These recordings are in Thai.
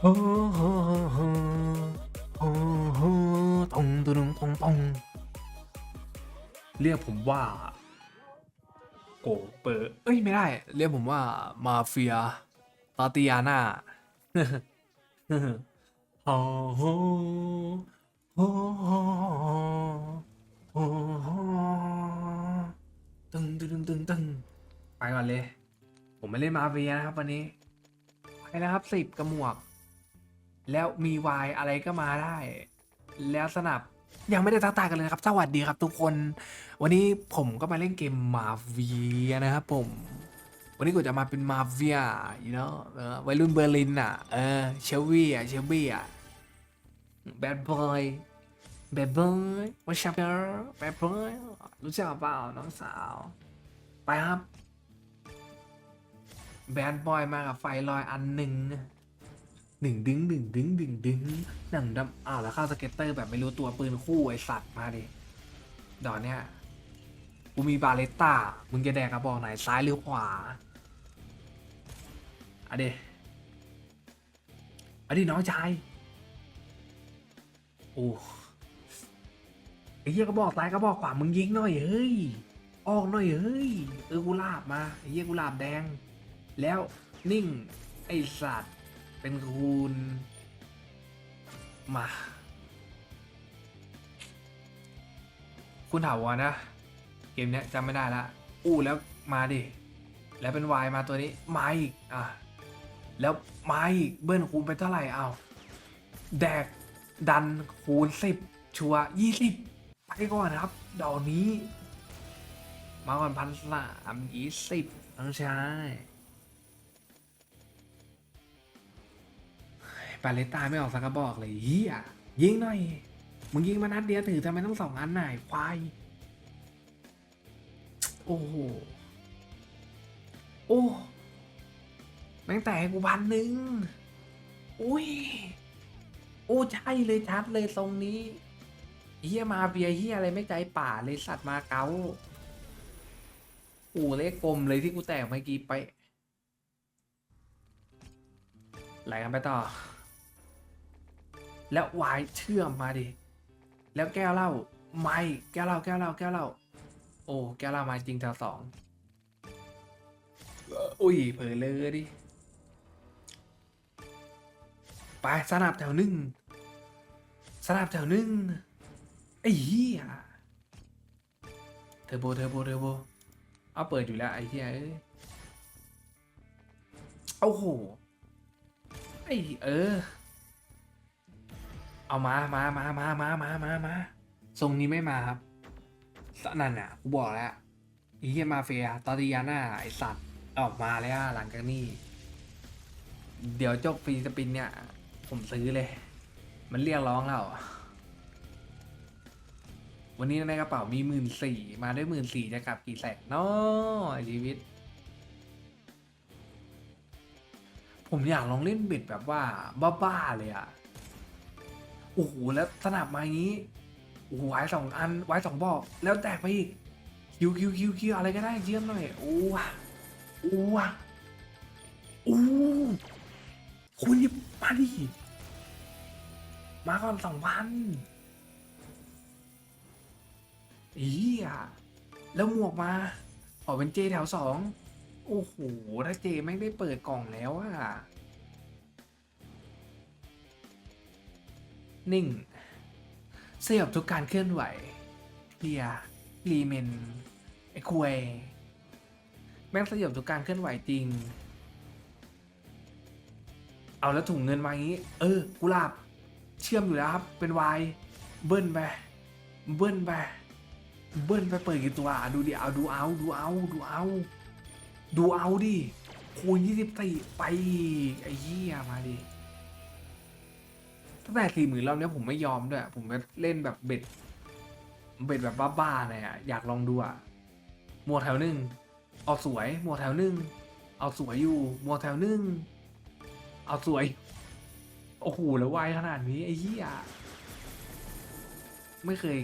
โฮโฮโฮโฮโฮตงตุงตงตงเรียกผมว่า โกเปอร์เอ้ยไม่ได้ เรียกผมว่ามาเฟียตาติยาน่าโฮโฮโฮโฮโฮตึงตึงตึงตึงไปก่อนเลย ผมไม่เล่นมาเฟียนะครับวันนี้ไปแล้วครับสิบกระหมวก แล้วมีวายอะไรก็มาได้ แล้วสนับยังไม่ได้ทักทายกันเลยนะครับ สวัสดีครับทุกคน วันนี้ผมก็มาเล่นเกมมาเฟียนะครับผม วันนี้กูจะมาเป็นมาเฟีย you know เออวัยรุ่นเบอร์ลินอะ เออ เชลวี่อะ เชลวี่อะแบดบอยแบดบอยว่าชับเกอร์แบดบอยรู้จักเปล่าน้องสาว ไปครับ แบดบอยมากับไฟลอยอันหนึ่ง หนึ่งดึงหนึ่งดึงดึงดึงหนังดำอ้าวแล้วข้าสเก็ตเตอร์แบบไม่รู้ตัวปืนคู่ไอสัตว์มาดิดอกเนี้ยกูมีบาเลตต้ามึงจะแดกกระบอกไหนซ้ายหรือขวาอะเดอะดิน้องชายโอ้ไอ้เหี้ยกระบอกซ้ายกระบอกขวามึงยิงหน่อยเฮ้ยออกหน่อยเฮ้ยเออกูลาบมาไอ้เหี้ยกูลาบแดง แล้วนิ่งไอสัตว์ เป็นคูณ มา คุณถาวรนะ เกมเนี้ยจำไม่ได้ละ อู้แล้วมาดิ แล้วเป็นวายมาตัวนี้ มาอีก อะ แล้วมาอีก เบิ้ลคูณไปเท่าไหร่เอาแดกดันคูณสิบชัวยี่สิบไปก่อนครับ ดอกนี้ มาก่อนพันสามยี่สิบน้องช ปาเลตตาไม่ออกสักกระบอกเลยเฮียยิงหน่อย มึงยิงมานัดเดียวถือทำไมต้องสองอันหนควาย โอ้โห โอ้แม่งแต่กูพันหนึ่งอุ้ย โอ้ใช่เลยชัดเลยทรงนี้เฮียมาเบียเฮียอะไรไม่ใจป่าเลยสัตว์มาเก๊าอ้เลขกลมเลยที่กูแตกเมื่อกี้ไปไหลกันไปต่อ แล้ววายเชื่อมมาดิ แล้วแก้วเหล้าไม่แก้วเหล้าแก้วเหล้าแก้วเหล้าโอ้แก้วเหล้ามาจริงแถวสองอุ้ยเผลอเลยดิ ไปสนับแถวหนึ่งสนับแถวหนึ่งไอ้เหี้ยเทอร์โบเทอร์โบเทอร์โบเอาเปิดอยู่แล้วไอ้เหี้ยเอ้ยโอ้โหไอ้เออ เอามามามามามามามามาทรงนี้ไม่มาครับสนั่นอะกูบอกแล้วอ้เหี้ยมาเฟียตอริยาน่าไอสัตว์ออกมาแล้วหลังจากนี้ เดี๋ยวจบฟรีสปินเนี่ย ผมซื้อเลย มันเรียกร้องเราวันนี้ในกระเป๋ามีหมื่นสี่มาด้วยหมื่นสี่จะกลับกี่แสนเนาะชีวิต ผมอยากลองเล่นบ็ดแบบว่า บ้าๆเลยอะ โอ้โหแล้วสนับมาอย่างนี้โอ้โหไว้สองอันไว้สองบอกแล้วแตกไปอีกคิวคิวคิวคิวอะไรก็ได้เยี่ยมหน่อยโอ้วะโอ้วะโอ้คุณยิบมาดิมาก่อนสองพันอีอะแล้วหมวกมาขอเป็นเจแถวสองโอ้โหถ้าเจไม่ได้เปิดกล่องแล้วอะ นิ่งเสียบทุกการเคลื่อนไหวเลียรีเมนไอควยแม่งสยบทุกการเคลื่อนไหวจริง เอาแล้วถุงเงินมาอย่างนี้ เออ กุหลาบ เชื่อมอยู่แล้วครับ เป็นวายเบิ้ลไปเบิ้ลไปเบิ้ลไปเปิดกี่ตัวดูดิเอาดูเอาดูเอาดูเอา ดูเอาดิคูณยี่สิบสี่ไปไอ้เหี้ยมาดิ ตั้งแต่สี่หมื่นรอบเนี้ยผมไม่ยอมด้วย ผมจะเล่นแบบเบ็ด เบ็ดแบบบ้าๆเลยอะ อยากลองดูอะหมวดแถวหนึ่งเอาสวยหมวดแถวหนึ่งเอาสวยอยู่หมวดแถวหนึ่งเอาสวย โอ้โหแล้วไวขนาดนี้ไอ้เหี้ยไม่เคย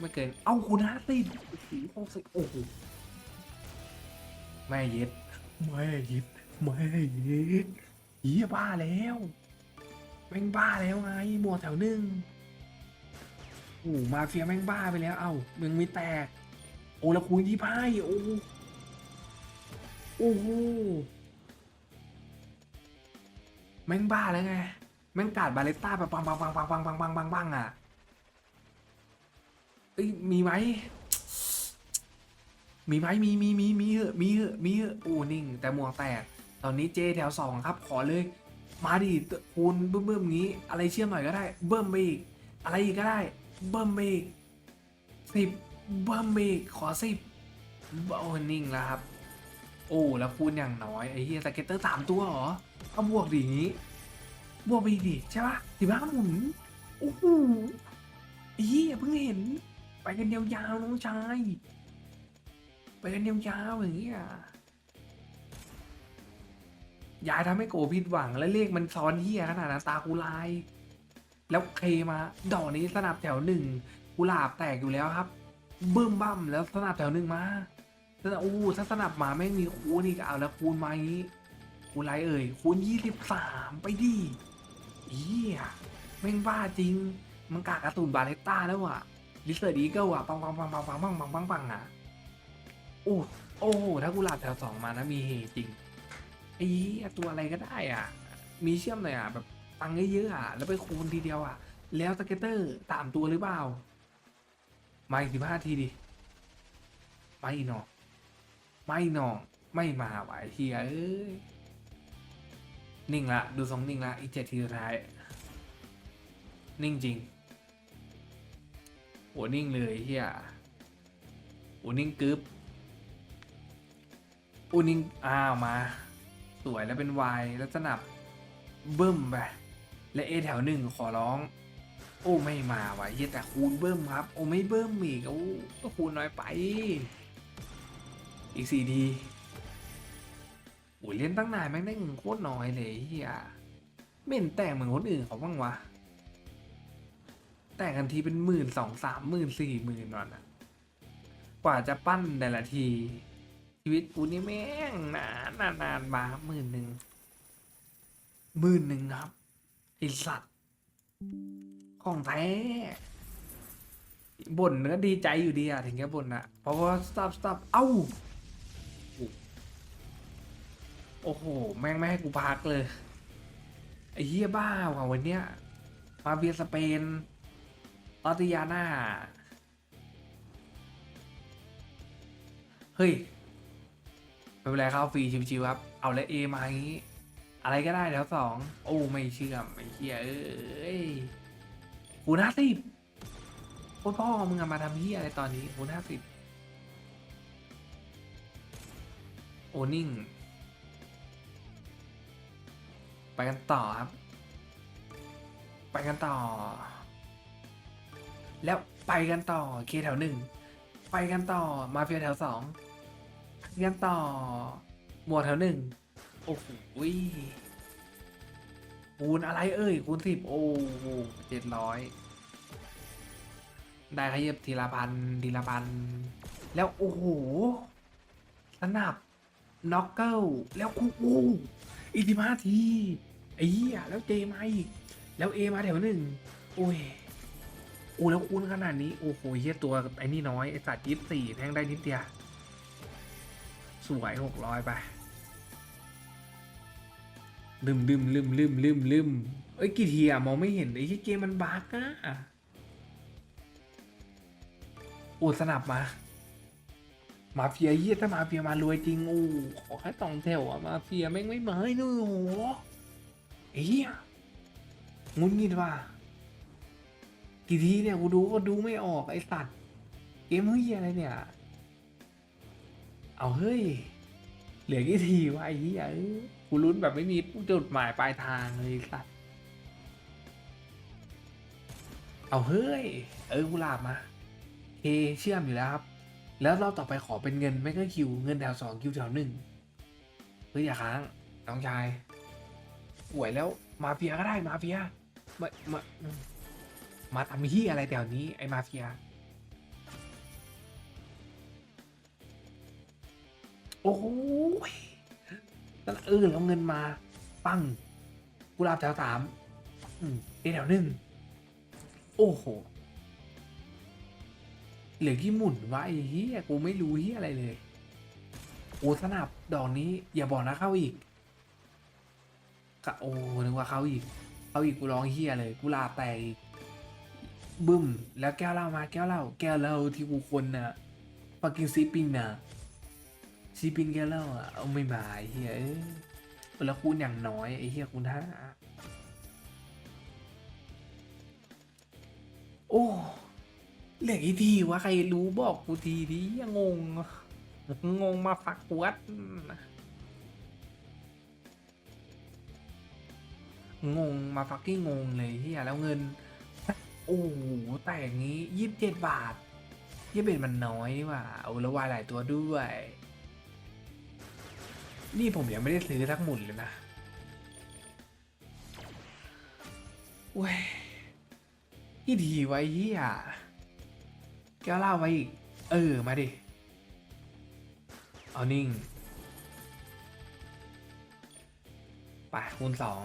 ไม่เคย เอ้าคุณห้าสิบโอ้สิโอ้โหแม่ย็ดแม่ย็ดแม่ย็ดเหี้ยบ้าแล้ว แม่งบ้าแล้วไงหมวดแถวหนึ่งโอ้มาเฟียแม่งบ้าไปแล้ว เอ้ามึงมีแตก โอ้แล้วคุยที่ไพ่โอ้โอ้โหแม่งบ้าแล้วไงแม่งกาดบาเลต้าแบบปังปังปังปังปังปังปังปังปังอะเอ้ยมีไหมมีไหมมีมีมีมีเหอะมีเหอะมีเหอะโอ้นิ่ง แต่หมวกแตกตอนนี้เจแถวสองครับ ขอเลย มาดิคูณเบิ่มเบิ่มๆงี้ อะไรเชื่อมหน่อยก็ได้ เบิ่มไปอีก อะไรอีกก็ได้ เบิ่มไปอีกสิบเบิ่มไปอีกขอสิบโอ้นิ่งแล้วครับ โอ้แล้วคูณอย่างน้อยไอ้เฮียสเก็ตเตอร์สามตัวเหรอเอาบวกดิงงี้บวกไปอีกดิใช่ปะสิบห้าหมุนโอ้โหไอ้เฮียเพิ่งเห็น ไปกันยาวๆน้องชายไปกันยาวๆอย่างเงี้ย อย่าทำให้โกผิดหวังและเลขมันซ้อนเฮียขนาดนั้นตากูลาย แล้วเคมาดอกนี้สนับแถวหนึ่งกุหลาบแตกอยู่แล้วครับบึ้มบั้มแล้วสนับแถวหนึ่งมาสนับอู้ถ้าสนับมาไม่มีคูณอีกเอาแล้วคูณมาอย่างนี้คูณไรเอ่ยคูณยี่สิบสามไปดิเฮียแม่งบ้าจริง มันกากการะตูนบาเลต้าแล้วอะลิเซอร์ดีกิลอะปังปังปังปังปังปังปังปังปังอะโอ้โอ้ถ้ากุหลาบแถวสองมานะมีเฮจริง ไอ้ตัวอะไรก็ได้อะ มีเชื่อมหน่อยอะแบบตังค์เยอะๆอะแล้วไปคูณทีเดียวอะ แล้วสเก็ตเตอร์ตามตัวหรือเปล่า มาอีกสิบห้าทีดิไม่หนอไม่หนอไม่มาไหวเฮียเอ้ยนิ่งละดูทรงนิ่งละอีกเจ็ดทีสุดท้าย นิ่งจริงโหนิ่งเลยเฮียโหนิ่งกึ๊บอูนิงอ้าวมา สวยแล้วเป็นวายแล้วสนับเบิ้มไปและเอแถวหนึ่งขอร้อง โอ้ไม่มาวะเหี้ยแต่คูณเบิ้มครับ โอ้ไม่เบิ้มอีกโอ้ก็คูณน้อยไป อีกสี่ทีโอ้ยเล่นตั้งนานแม่งได้เงินโคตรน้อยเลยเฮียไม่เห็นแต่งเหมือนคนอื่นเขาบ้างวะแต่งกันทีเป็นหมื่นสองสามหมื่นสี่หมื่นนอนอะกว่าจะปั้นแต่ละที ชีวิตกูนี่แม่งนานนานนานมาหมื่นหนึ่งหมื่นหนึ่งครับไอสัตว์ของแท้บ่นก็ดีใจอยู่ดีอะถึงแค่บ่นอะเพราะว่า stop stop เอ้าโอ้โห แม่งไม่ให้กูพักเลย ไอ้เหี้ยบ้าว่ะวันเนี้ยมาเบียสเปนออติยาน่า เฮ้ย ไม่เป็นไรครับฟรีชิวๆครับ เอาแล้วเอมาอย่างงี้ อะไรก็ได้แล้วสองโอ้ไม่เชื่อไม่เชื่อเอ้ยคูณห้าสิบโคตรพ่อมึงมาทำเฮียอะไรตอนนี้คูณห้าสิบโอนิ่ง ไปกันต่อครับ ไปกันต่อ แล้วไปกันต่อเคแถวหนึ่งไปกันต่อมาเฟียแถวสอง ไปกันต่อ หมวดแถวหนึ่งโอ้โหคูณอะไรเอ่ยคูณสิบโอ้โหเจ็ดร้อยได้ขยับทีละพันทีละพันแล้ว โอ้โหสนับน็อกเกิลแล้วคูโอ้อีกสิบห้าทีไอ้เหี้ยแล้วเจมาอีกแล้วเอมาแถวหนึ่งโอ้ยโอ้แล้วคูณขนาดนี้ โอ้โหเฮียตัวไอ้นี่น้อย ไอ้สัตว์ยี่สี่แทงได้นิดเดียว สวยหกร้อยไปลืมลืมลืมลืมลืมลืมเอ้ยกี่ทีอะมองไม่เห็นไอ้ที่เกมมันบั๊กอะโอ้สนับมา มาเฟียเยี่ยถ้ามาเฟียมารวยจริงโอ้ขอแค่สองแถวอะมาเฟียแม่งไม่มาให้นู่นโอ้โหเหี้ยงุนงิดว่ะกี่ทีเนี่ยกูดูก็ดูไม่ออกไอ้สัตว์เกมเฮ้ยอะไรเนี่ย เอาเฮ้ย เหลือกี่ทีวะไอ้เหี้ยเอ้ยกูลุ้นแบบไม่มีจุดหมายปลายทางเลยไอ้สัตว์เอาเฮ้ย เออกูหลาบมาเคเชื่อมอยู่แล้วครับ แล้วรอบต่อไปขอเป็นเงินไม่ก็คิวเงินแถวสองคิวแถวหนึ่งเฮ้ยอย่าค้างน้องชายป่วยแล้วมาเฟียก็ได้มาเฟียมามาอืมมาทำที่อะไรแถวนี้ไอ้มาเฟีย โอ้โหแล้วเออแล้วเงินมา ปังกุหลาบแถวสามอืมเอแถวหนึ่งโอ้โห เหลือกี่หมุนวะไอ้เหี้ยกูไม่รู้เหี้ยอะไรเลยโอ้สนับดอกนี้ อย่าบอกนะเข้าอีกกะโอ้นึกว่าเข้าอีกเข้าอีกกูร้องเหี้ยเลยกูลาแตกบึ้ม แล้วแก้วเหล้ามาแก้วเหล้าแก้วเหล้าที่กูคนน่ะปักกิ้งซีปินน่ะ ซีปินแกเล้าอะเอาไม่มาไอ้เหี้ยเอ้ยแล้วคูณอย่างน้อยไอ้เหี้ยคูณห้าโอ้เหลืออีทีวะใครรู้บอกกูทีดิยังงง งงมาฟักวัดงงมาฟักกิ้งงเลยเฮียแล้วเงิน โอ้โหแต่อย่างนี้ยี่สิบเจ็ดบาทยี่สิบเอ็ดมันน้อยนี่ว่าเอาแล้ววายหลายตัวด้วย นี่ผมยังไม่ได้ซื้อทักหมุนเลยนะเว้ยที่ดีไว้เฮียแก้วเล่าไว้อีก เออ มาดิ เอานิ่งไปคูณสอง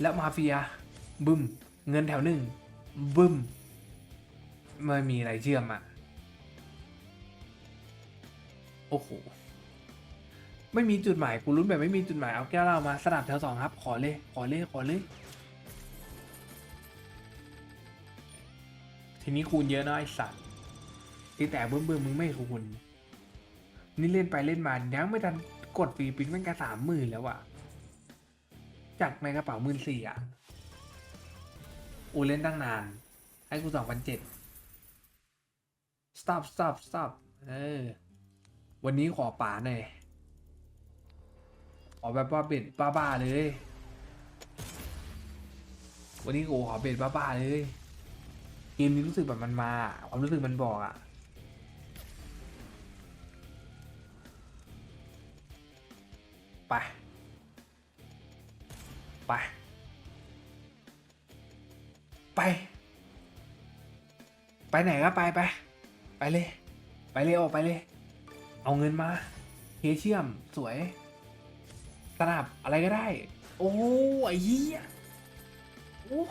แล้วมาเฟีย บึ้ม เงินแถวหนึ่งบึ้มไม่มีอะไรเชื่อมอะ โอ้โห ไม่มีจุดหมายกูรุ้นแบบไม่มีจุดหมายเอาแก้วเหล้ามาสนับแถวสองครับ ขอเลยขอเลยขอเลยทีนี้คูณเยอะนะไอสัตว์ตีแต่เบิ่มเบิ่มมึงไม่คูณนี่เล่นไปเล่นมายังไม่ทันกดฟรีปิ้งแม่งกระสามหมื่นแล้วอะจากในกระเป๋าหมื่นสี่อะอูเล่นตั้งนาน ให้กูสองพันเจ็ด stop stop stop เออ วันนี้ขอป๋าหน่อย ขอแบบว่าเบ็ดบ้าๆเลย วันนี้กูขอเบ็ดบ้าๆเลยเกมนี้รู้สึกแบบมันมา ความรู้สึกมันบอกอะไป ไป ไป ไปไหนก็ไปไป ไปเลย ไปเลยออกไปเลย เอาเงินมาเคเชียมสวยสนับอะไรก็ได้ โอ้ไอ้เหี้ยโอ้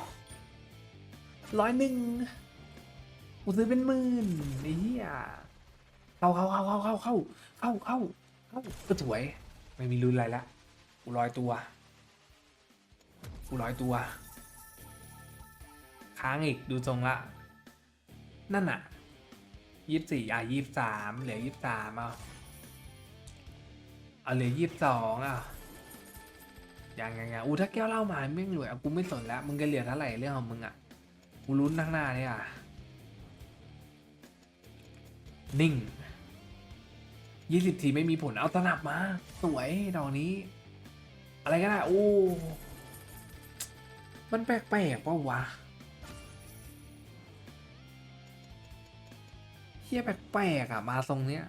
ร้อยหนึ่งกูซื้อเป็นหมื่นไอ้เหี้ยเข้าเข้าเข้าเข้าเข้าเข้าเข้าเข้าเข้าก็สวย ไม่มีรุนอะไรละกูลอยตัว กูลอยตัว ค้างอีกดูทรงละ นั่นน่ะ ยี่สิบสี่อะยี่สิบสามเหลือยี่สิบสามเอาเอาเหลือยี่สิบสองอะยังยังยังอู้ถ้าแก้วเล้ามาไม่งรวยอะกูไม่สนแล้วมึงจะเหลือเท่าไหร่เรื่องของมึงอะกูลุ้นข้างหน้าเนี่ยอะนิ่งยี่สิบทีไม่มีผลเอาตนับมา สวยดอกนี้ อะไรก็ได้โอ้มันแปลกๆป่าวะ ฮียแปลกๆอะ มาทรงเนี้ย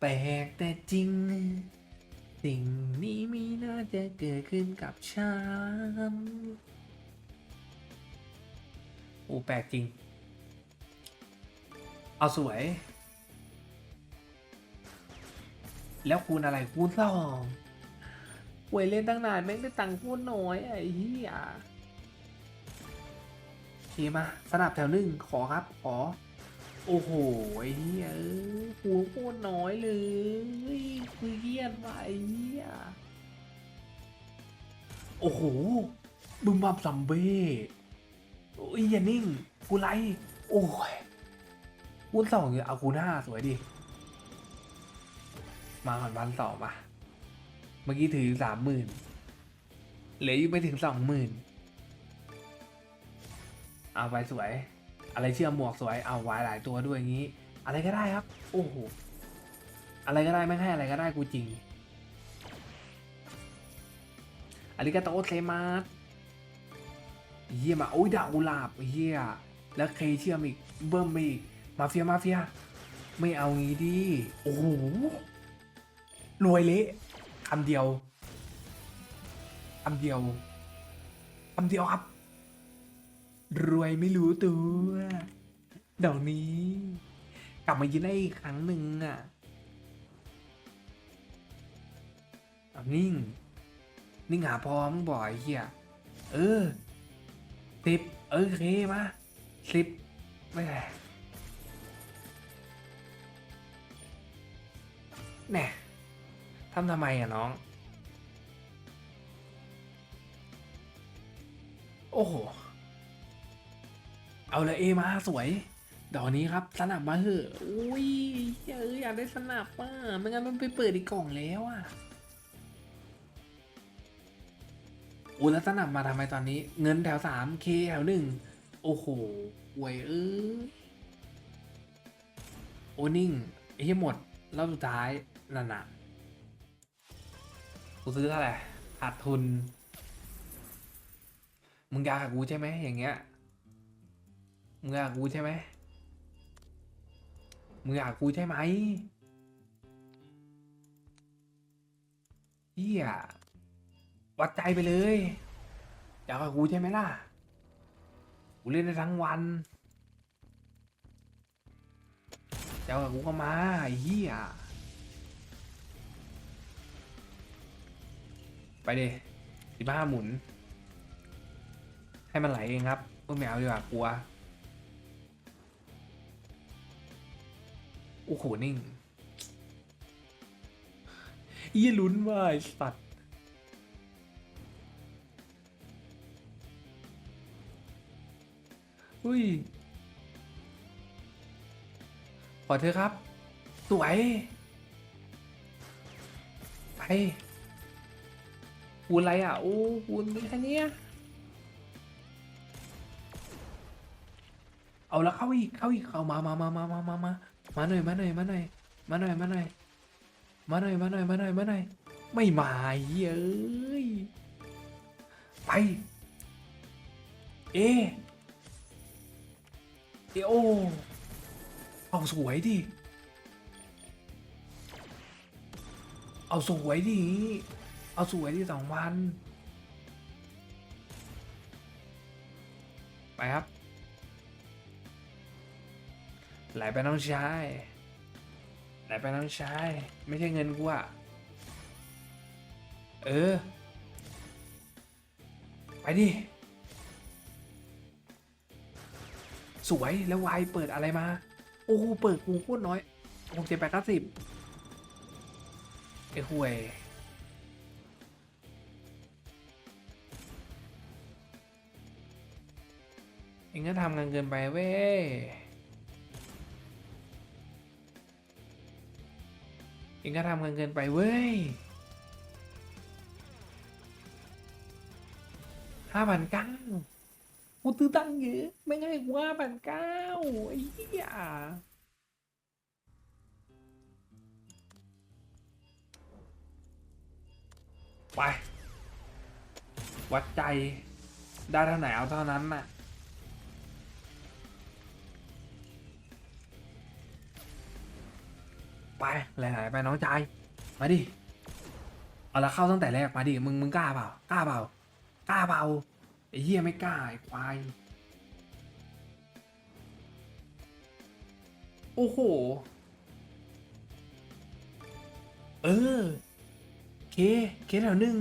แปลกแต่จริง สิ่งนี้มีน่าจะเกิดขึ้นกับฉันโอ้แปลกจริง เอาสวย แล้วคูณอะไรคูณสองหวยเล่นตั้งนานแม่งได้ตังค์คูณน้อยไอ้เหี้ย เคมาสนับแถวหนึ่งขอครับ ขอ โอ้โหไอ้เหี้ยเอ้ยคูณโคตรน้อยเลยคือเหี้ยว่ะไอ้เหี้ยโอ้โหบึมบับซัมเบ้โอ้ยอย่านิ่งกูไลโอ้ยคูณสองเอาคูณห้าสวยดิ มาก่อนพันสองป่ะ เมื่อกี้ถือสามหมื่นเหลืออยู่ไม่ถึงสองหมื่น เอาไปสวย อะไรเชื่อมหมวกสวย เอาไว้หลายตัวด้วยอย่างนี้ อะไรก็ได้ครับ โอ้โห อะไรก็ได้ไม่ให้อะไรก็ได้กูจริงอาริกาโตเซมาสเยี่ยมาโอ้ยดาวกุหลาบเฮียแล้วเคเชื่อมอีกเบิ่มอีกมาเฟียมาเฟีย ไม่เอางี้ดิ โอ้โห รวยเละคำเดียวคำเดียวคำเดียวครับ รวยไม่รู้ตัวดอกนี้ กลับมายืนได้อีกครั้งหนึ่งอะนิ่ง นิ่งหาพอมบอกไอ้เหี้ยเออสิบเออโอเคมาสิบไม่ได้แน่ทำทำไมอะน้อง โอ้โห เอาเลยเอมาสวยดอกนี้ครับสนับมาเหอะอุ้ยเอออยากได้สนับอะไม่งั้นมันไปเปิดอีกกล่องแล้วอะอุ้ยแล้วสนับมาทำไมตอนนี้ เงินแถวสามเคแถวหนึ่งโอ้โหหวยเออโอนิ่งไอ้ที่หมดรอบสุดท้ายนั่นน่ะกูซื้อเท่าไหร่ขาดทุน มึงอยากกับกูใช่ไหมอย่างเงี้ย มึงอยากกูใช่ไหมมึงอยากกูใช่ไหมเฮียวัดใจไปเลยอยากกับกูใช่ไหมล่ะ กูเล่นได้ทั้งวันอยากกับกูก็มาไอ้เฮียไปดิสิบห้าหมุน ให้มันไหลเองครับเมื่อแมวดีกว่ากลัว โอ้โหนิ่งยี่ลุ้นว่าไอ้สัตว์อุ้ยขอเธอะครับ สวย ไปคูณอะไรอะ โอ้คูณมีแค่นี้เอาล้วเข้าอีก เข้าอีก เข้ามามามามามามา มาหน่อยมาหน่อยมาหน่อยมาหน่อยมาหน่อยมาหน่อยมาหน่อยมาหน่อยมาหน่อยไม่มาเย้ยไปเอเอโอเอาสวยดิเอาสวยดิเอาสวยดิสองพันไปครับ ไหลไปน้องชายไหลไปน้องชายไม่ใช่เงินกูอะเออ ไปดิ สวยแล้ววายเปิดอะไรมา โอ้โหเปิดกูโคตรน้อยหกเจ็ดแปดเก้าสิบไอ้ห่วยเองก็ทำกันเกินไปเว้ย องก็ทำกันเกินไปเว้ยห้าพันเก้ากูตื้อตั้งเยอะไม่ง่ายกว่าพันเก้าไอ้เหี้ยไป วัดใจ ได้เท่าไหนเอาเท่านั้นน่ะ ไปไหลๆไปน้องชายมาดิเอาละเข้าตั้งแต่แรกมาดิมึงมึงกล้าเปล่ากล้าเปล่ากล้าเปล่าไอ้เหี้ยไม่กล้าไอ้ควายโอ้โหเออเคเคแถวหนึ่ง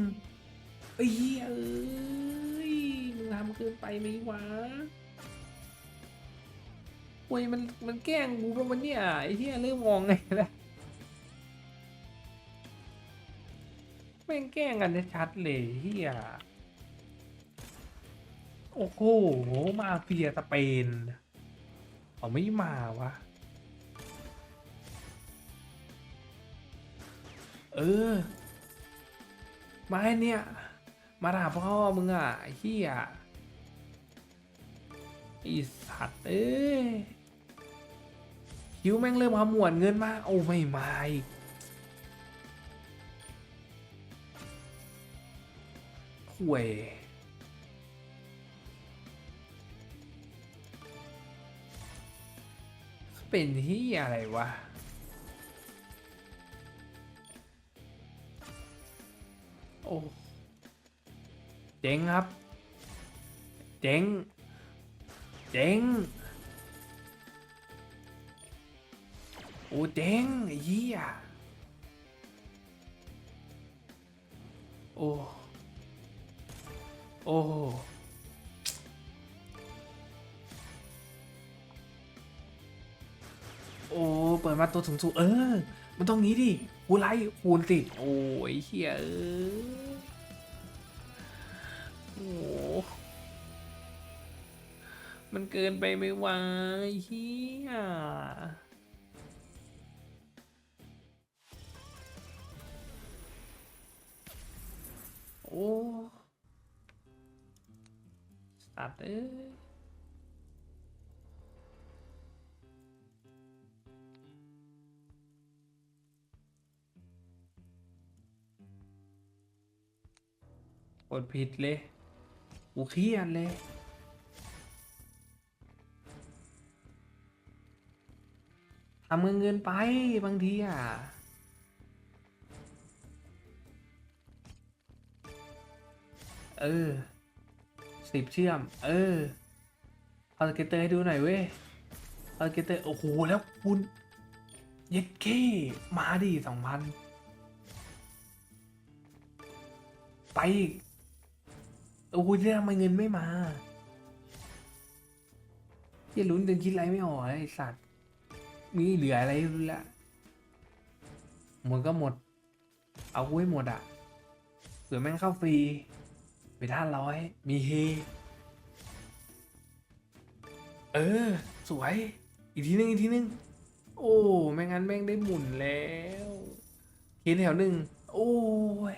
ไอ้เหี้ยเอ้ยมึงทำเกินไปไหมวะโอ้ยมันมันแกล้งกูปะวันเนี่ยไอ้เหี้ยเริ่มมองไงแล้ว แม่งแกล้งกันชัดเลยเหี้ยโอ้โห มาเฟียสเปนเขาไม่มาวะ เออ มาเนี่ย มาถามพ่อมึงอะเหี้ยไอีสัตว์เอ้ยคิวแม่งเริ่มขมวดเงินมาก โอ้ไม่มาอีก ห่วย เป็นที่อะไรวะโอ้เจ๋งครับ เจ๋ง เจ๋งโอ้เจ๋งเหี้ยโอ้ โอ้โอ้ เปิดมาตัวสูงสูงๆเออ มันต้องนี้ดิคูไลท์คูณสิ โอ้ยเฮียเออโอ้มันเกินไปไหม่วะเฮียโอ้ สัตว์เอ้ยกดผิดเลยกูเครียดเลยทำเงินเงินไปบางทีอะเออ สิบเชื่อม เออเอาสเกตเตอร์ให้ดูหน่อยเว้ยเอาสเกตเตอร์ โอ้โห แล้วคุณเย็ดเค้มาดิสองพันไปอีกโอ้ยเรื่ทำไมเงินไม่มาเฮียลุ้นจนคิดอะไรไม่ออกไอสัตว์ มีเหลืออะไรรู้ละหมดก็หมด เอาไว้หมดอะเผื่อแม่งเข้าฟรี ไปท่าร้อยมีเฮเออ สวย อีกทีนึงอีกทีนึง โอ้ไม่งั้นแม่งได้หมุนแล้วเคสแถวหนึ่งโอ้ย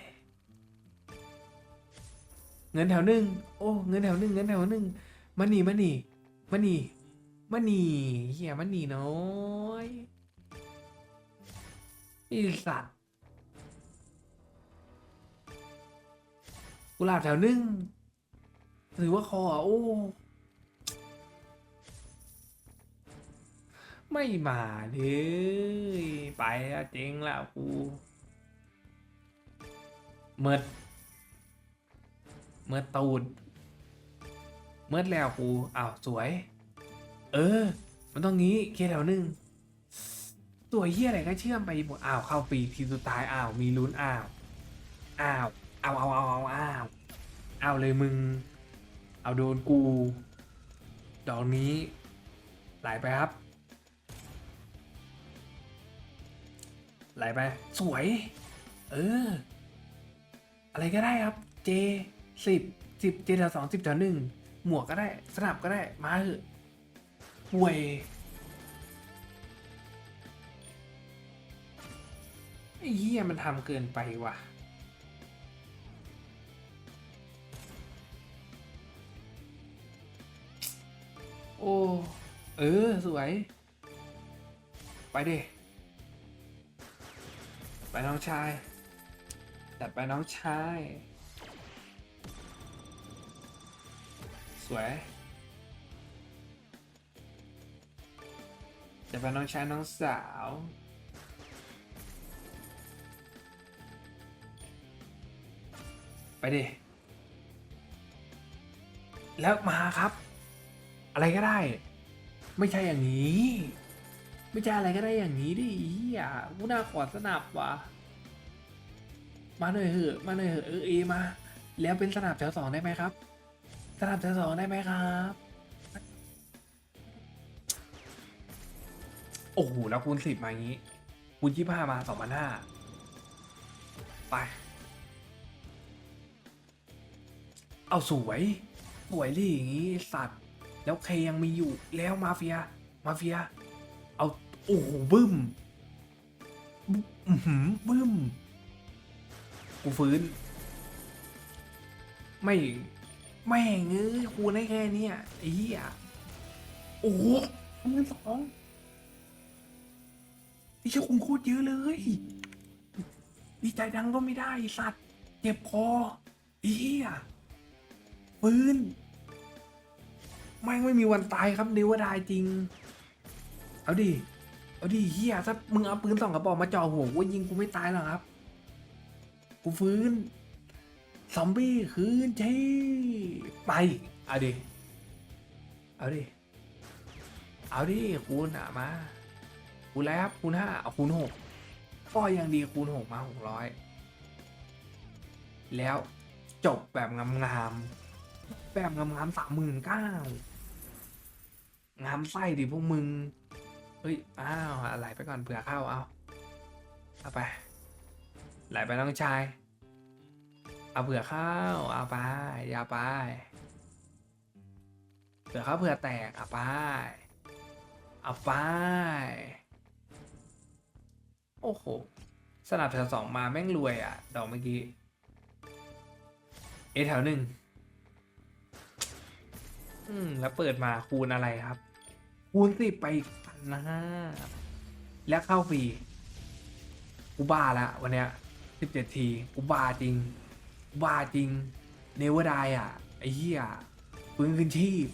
เงินแถวหนึ่งโอ้เงินแถวหนึ่งเงินแถวหนึ่งมานี่มานี่มานี่มานี่เฮียมานี่น้อยไอสัตว์ กุหลาบแถวหนึ่งหรือว่าคออะโอ้ ไม่มาเลยไปแล้วเจ๊งแล้วกูเมิดเมื่อตูดเมื่อแล้วกูอ้าวสวย เออ มันต้องงี้เคแถวหนึ่งตัวเฮียอะไรก็เชื่อมไปหมดอ้าวเข้าปีทีสุดท้ายอ้าวมีลุ้นอ้าวอ้าว เอาเอาเอาเอาเอาเอาเลยมึง เอาโดนกู ดอกนี้ไหลไปครับ ไหลไป สวย เออ อะไรก็ได้ครับ เจสิบสิบเจแถวสองสิบแถวหนึ่งหมวกก็ได้ สนับก็ได้ มาเถอะป่วยไอ้เหี้ยมันทำเกินไปว่ะ โอ้ เออ สวย ไปดิ ไปน้องชาย จัดไปน้องชาย สวย จัดไปน้องชายน้องสาว ไปดิ แล้วมาครับ อะไรก็ได้ ไม่ใช่อย่างนี้ ไม่ใช่อะไรก็ได้อย่างนี้ดิเฮียกูน่าขอสนับว่ะมาหน่อยเหอะมาหน่อยเหอะเออเอมา แล้วเป็นสนับแถวสองได้ไหมครับ สนับแถวสองได้ไหมครับ โอ้โหแล้วคูณสิบมาอย่างนี้คูณยี่ห้ามาสองพันห้าไป เอาสวย สวยดิอย่างนี้สัตว์ แล้วเคยังมีอยู่แล้วมาเฟีย มาเฟีย เอาโอ้โหบึ้มบึ้มบึ้มกูฟื้น ไม่แม่งเอ้ยคูได้แค่นี้ไอ้เหี้ยโอ้โหเงินสองนี่จะคุมโคตรเยอะเลย ดีใจดังก็ไม่ได้สัตว์ เจ็บคอไอ้เหี้ยฟื้น แม่งไม่มีวันตายครับเดวดายจริง เอาดิ เอาดิเฮียถ้ามึงเอาปืนสองกระบอกมาจ่อหัวกูยิงกูไม่ตายหรอกครับ กูฟื้น ซอมบี้คืนใชีพไป เอาดิ เอาดิ เอาดิคูณอะมาคูณแล้วครับคูณห้าเอาคูณหกก็ยังดีคูณหกมาหกร้อยแล้วจบแบบงามๆแบบงามๆสามหมื่นเก้า งามไส้ดิพวกมึง เฮ้ย อ้าวไหลไปก่อนเผื่อเข้าเอาเอาไป ไหลไปน้องชาย เอาเผื่อเข้าเอาไป อยาไป เผื่อเข้าเผื่อแตกเอาไป เอาไป โอ้โห สนับแถวสองมาแม่งรวยอะ ดอกเมื่อกี้ เอแถวหนึ่งอืม แล้วเปิดมาคูณอะไรครับ คูณสิไปพันนะฮะแล้วเข้าฟรีกูบ้าละวันเนี้ยสิบเจ็ดทีกูบ้าจริงกูบ้าจริงเนเวดายอะ ไอ้เหี้ยปืนคืนชีพ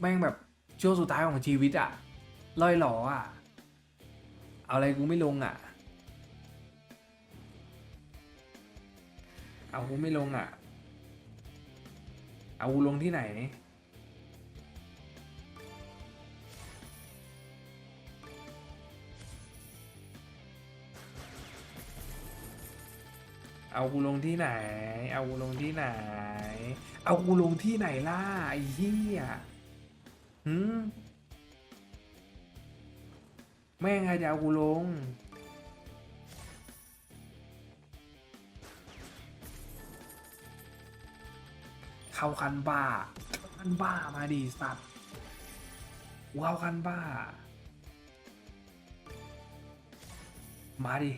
แม่งแบบช่วงสุดท้ายของชีวิตอะลอยหลออะ เอาอะไรกูไม่ลงอะ เอากูไม่ลงอะ เอากูลงที่ไหน เอากูลงที่ไหน เอากูลงที่ไหน เอากูลงที่ไหนล่ะไอ้เหี้ยหืมแม่งใครจะเอากูลง เข้าคันบ้า คันบ้ามาดิสัตว์เข้าคันบ้า มาดิ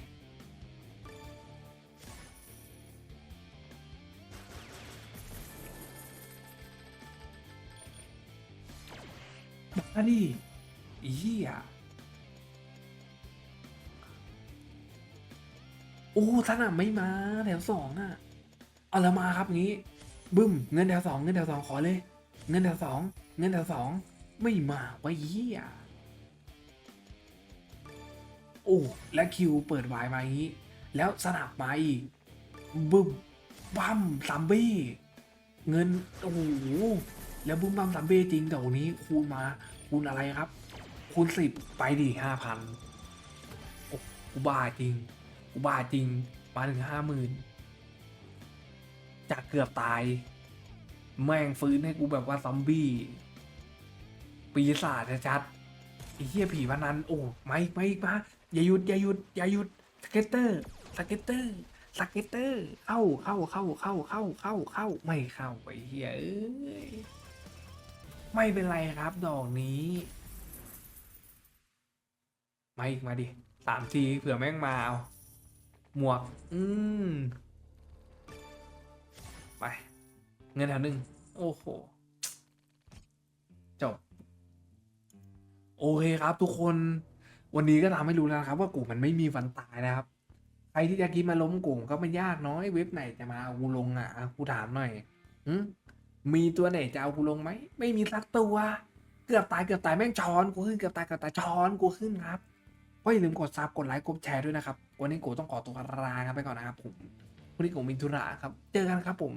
มาดิอีเหี้ยโอ้ท่านอะไม่มาแถวสองอะ เอาละมาครับงี้ บึ้ม เงินแถวสองเงินแถวสองขอเลย เงินแถวสองเงินแถวสองไม่มาไว้เหี้ยโอ้และคิวเปิดวายมาอย่างนี้ แล้วสนับมาอีกบึ้มบัมซัมบี้เงินโอ้โหแล้วบึ้มบัมซัมบี้จริงแต่วันนี้คูณมา คูณอะไรครับ คูณสิบไปดิห้าพันโอ้กูบ้าจริงกูบ้าจริงมาถึงห้าหมื่นจากเกือบตาย แม่งฟื้นให้กูแบบว่าซอมบี้ปีศาจชัดๆไอ้เหี้ยผีพนันโอ้ไม่ไม่มาอย่าหยุดอย่าหยุดอย่าหยุดสเก็ตเตอร์สเก็ตเตอร์สเก็ตเตอร์ เข้าเข้าเข้าเข้าเข้าเข้าเข้าไม่เข้าไอ้เหี้ยเอ้ย ไม่เป็นไรครับ ดอกนี้ มาอีกมาดิสามทีเผื่อแม่งมาเอาหมวก อืม ไป เงินแถวหนึ่งโอ้โห จบ โอเคครับทุกคน วันนี้ก็ทำให้รู้แล้วครับ ว่ากูมันไม่มีวันตายนะครับ ใครที่จะคิดมาล้มกูก็ไม่ยากน้อยเว็บไหนจะมาเอากูลงอะกูถามหน่อยหึมี มีตัวไหนจะเอากูลงไหม ไม่มีสักตัว เกือบตายเกือบตายแม่งช้อนกูขึ้นเกือบตายเกือบตายช้อนกูขึ้นครับก็อย่าลืมกดซับกดไลค์กดแชร์ด้วยนะครับ วันนี้กูต้องขอตัวลาครับไปก่อนนะครับผมวันนี้กูมินทุระครับ เจอกันครับผม